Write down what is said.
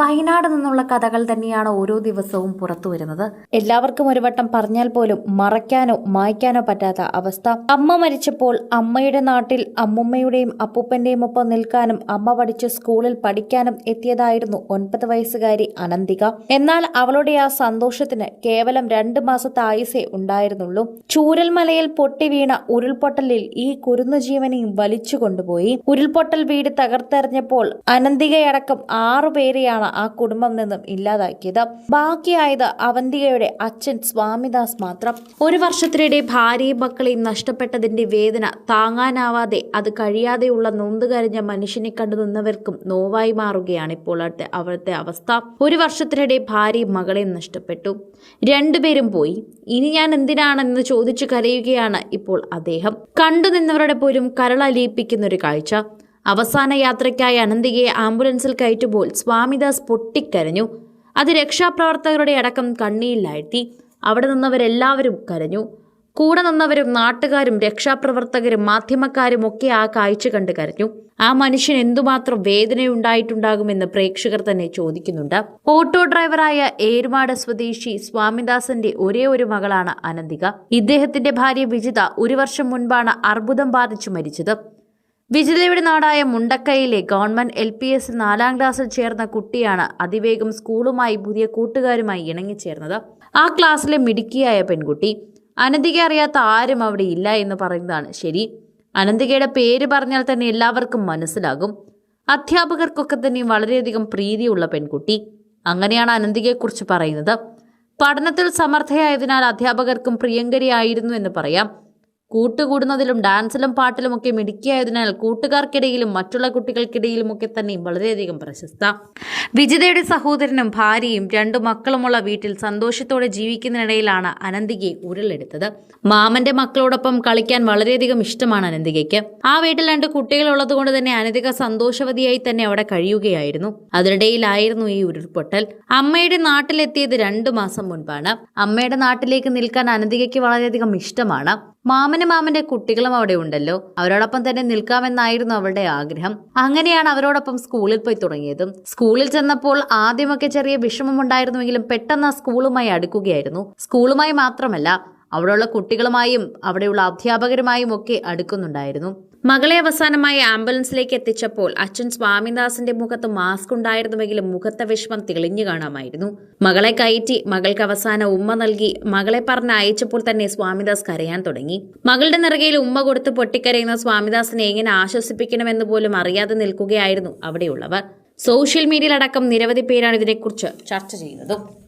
വയനാട് നിന്നുള്ള കഥകൾ തന്നെയാണ് ഓരോ ദിവസവും പുറത്തു വരുന്നത്. എല്ലാവർക്കും ഒരു വട്ടം പറഞ്ഞാൽ പോലും മറയ്ക്കാനോ മായ്ക്കാനോ പറ്റാത്ത അവസ്ഥ. അമ്മ മരിച്ചപ്പോൾ അമ്മയുടെ നാട്ടിൽ അമ്മുമ്മയുടെയും അപ്പൂപ്പന്റെയും ഒപ്പം നിൽക്കാനും അമ്മ പഠിച്ച സ്കൂളിൽ പഠിക്കാനും എത്തിയതായിരുന്നു ഒൻപത് വയസ്സുകാരി അനന്തിക. എന്നാൽ അവളുടെ ആ സന്തോഷത്തിന് കേവലം രണ്ട് മാസത്തെ ആയുസേ ഉണ്ടായിരുന്നുള്ളൂ. ചൂരൽമലയിൽ പൊട്ടി വീണ ഉരുൾപൊട്ടലിൽ ഈ കുരുന്നു ജീവനെയും വലിച്ചു കൊണ്ടുപോയി. ഉരുൾപൊട്ടൽ വീട് തകർത്തെറിഞ്ഞപ്പോൾ അനന്തികയടക്കം ആറുപേരെയാണ് ആ കുടുംബം നിന്നും ഇല്ലാതാക്കിയത്. ബാക്കിയായത് അവന്തികയുടെ അച്ഛൻ സ്വാമിദാസ് മാത്രം. ഒരു വർഷത്തിനിടെ ഭാര്യയും മക്കളെയും നഷ്ടപ്പെട്ടതിന്റെ വേദന താങ്ങാനാവാതെ അത് കഴിയാതെയുള്ള നൊന്തുകരഞ്ഞ മനുഷ്യനെ കണ്ടു നിന്നവർക്കും നോവായി മാറുകയാണ് ഇപ്പോൾ അവിടുത്തെ അവസ്ഥ. ഒരു വർഷത്തിനിടെ ഭാര്യയും മകളെയും നഷ്ടപ്പെട്ടു. രണ്ടുപേരും പോയി. ഇനി ഞാൻ എന്തിനാണെന്ന് ചോദിച്ചു കരയുകയാണ് ഇപ്പോൾ അദ്ദേഹം. കണ്ടു നിന്നവരുടെ പോലും കരളലിയിപ്പിക്കുന്ന ഒരു കാഴ്ച. അവസാന യാത്രയ്ക്കായി അനന്തികയെ ആംബുലൻസിൽ കയറ്റുമ്പോൾ സ്വാമിദാസ് പൊട്ടിക്കരഞ്ഞു. അത് രക്ഷാപ്രവർത്തകരുടെ അടക്കം കണ്ണിയിലാഴ്ത്തി അവിടെ നിന്നവരെല്ലാവരും കരഞ്ഞു. കൂടെ നിന്നവരും നാട്ടുകാരും രക്ഷാപ്രവർത്തകരും മാധ്യമക്കാരും ഒക്കെ ആ കാഴ്ച കണ്ട് കരഞ്ഞു. ആ മനുഷ്യൻ എന്തുമാത്രം വേദനയുണ്ടായിട്ടുണ്ടാകുമെന്ന് പ്രേക്ഷകർ തന്നെ ചോദിക്കുന്നുണ്ട്. ഓട്ടോ ഡ്രൈവറായ ഏരുമാട് സ്വദേശി സ്വാമിദാസന്റെ ഒരേ ഒരു മകളാണ് അനന്തിക. ഇദ്ദേഹത്തിന്റെ ഭാര്യ വിജിത ഒരു വർഷം മുൻപാണ് അർബുദം ബാധിച്ചു മരിച്ചത്. വിജിതയുടെ നാടായ മുണ്ടക്കയിലെ ഗവൺമെന്റ് എൽ പി എസ് നാലാം ക്ലാസ്സിൽ ചേർന്ന കുട്ടിയാണ് അതിവേഗം സ്കൂളുമായി പുതിയ കൂട്ടുകാരുമായി ഇണങ്ങിച്ചേർന്നത്. ആ ക്ലാസ്സിലെ മിടുക്കിയായ പെൺകുട്ടി അനന്തിക അറിയാത്ത ആരും അവിടെ ഇല്ല എന്ന് പറയുന്നതാണ് ശരി. അനന്തികയുടെ പേര് പറഞ്ഞാൽ തന്നെ എല്ലാവർക്കും മനസ്സിലാകും. അധ്യാപകർക്കൊക്കെ തന്നെ വളരെയധികം പ്രീതിയുള്ള പെൺകുട്ടി. അങ്ങനെയാണ് അനന്തികയെക്കുറിച്ച് പറയുന്നത്. പഠനത്തിൽ സമർത്ഥയായതിനാൽ അധ്യാപകർക്കും പ്രിയങ്കരിയായിരുന്നു എന്ന് പറയാം. കൂട്ടുകൂടുന്നതിലും ഡാൻസിലും പാട്ടിലുമൊക്കെ മിടുക്കിയായതിനാൽ കൂട്ടുകാർക്കിടയിലും മറ്റുള്ള കുട്ടികൾക്കിടയിലുമൊക്കെ തന്നെ വളരെയധികം പ്രശസ്ത. വിജിതയുടെ സഹോദരനും ഭാര്യയും രണ്ടു മക്കളുമുള്ള വീട്ടിൽ സന്തോഷത്തോടെ ജീവിക്കുന്നതിനിടയിലാണ് അനന്തികയെ ഉരുളെടുത്തത്. മാമന്റെ മക്കളോടൊപ്പം കളിക്കാൻ വളരെയധികം ഇഷ്ടമാണ് അനന്തികയ്ക്ക്. ആ വീട്ടിൽ രണ്ട് കുട്ടികളുള്ളത് കൊണ്ട് തന്നെ അനന്തിക സന്തോഷവതിയായി തന്നെ അവിടെ കഴിയുകയായിരുന്നു. അതിനിടയിലായിരുന്നു ഈ ഉരുൾപൊട്ടൽ. അമ്മയുടെ നാട്ടിലെത്തിയത് രണ്ടു മാസം മുൻപാണ്. അമ്മയുടെ നാട്ടിലേക്ക് നിൽക്കാൻ അനന്തികയ്ക്ക് വളരെയധികം ഇഷ്ടമാണ്. മാമനും മാമന്റെ കുട്ടികളും അവിടെ ഉണ്ടല്ലോ. അവരോടൊപ്പം തന്നെ നിൽക്കാമെന്നായിരുന്നു അവളുടെ ആഗ്രഹം. അങ്ങനെയാണ് അവരോടൊപ്പം സ്കൂളിൽ പോയി തുടങ്ങിയതും. സ്കൂളിൽ ചെന്നപ്പോൾ ആദ്യമൊക്കെ ചെറിയ വിഷമമുണ്ടായിരുന്നുവെങ്കിലും പെട്ടെന്ന് സ്കൂളുമായി അടുക്കുകയായിരുന്നു. സ്കൂളുമായി മാത്രമല്ല അവിടെയുള്ള കുട്ടികളുമായും അവിടെയുള്ള അധ്യാപകരുമായും ഒക്കെ അടുക്കുന്നുണ്ടായിരുന്നു. മകളെ അവസാനമായി ആംബുലൻസിലേക്ക് എത്തിച്ചപ്പോൾ അച്ഛൻ സ്വാമിദാസിന്റെ മുഖത്ത് മാസ്ക് ഉണ്ടായിരുന്നുവെങ്കിലും മുഖത്തെ വിഷമം തെളിഞ്ഞു കാണാമായിരുന്നു. മകളെ കയറ്റി മകൾക്ക് അവസാന ഉമ്മ നൽകി മകളെ പറഞ്ഞ് അയച്ചപ്പോൾ തന്നെ സ്വാമിദാസ് കരയാൻ തുടങ്ങി. മകളുടെ നിറകയിൽ ഉമ്മ കൊടുത്ത് പൊട്ടിക്കരയുന്ന സ്വാമിദാസിനെ എങ്ങനെ ആശ്വസിപ്പിക്കണമെന്ന് പോലും അറിയാതെ നിൽക്കുകയായിരുന്നു അവിടെയുള്ളവർ. സോഷ്യൽ മീഡിയയിലടക്കം നിരവധി പേരാണ് ഇതിനെക്കുറിച്ച് ചർച്ച ചെയ്യുന്നതും.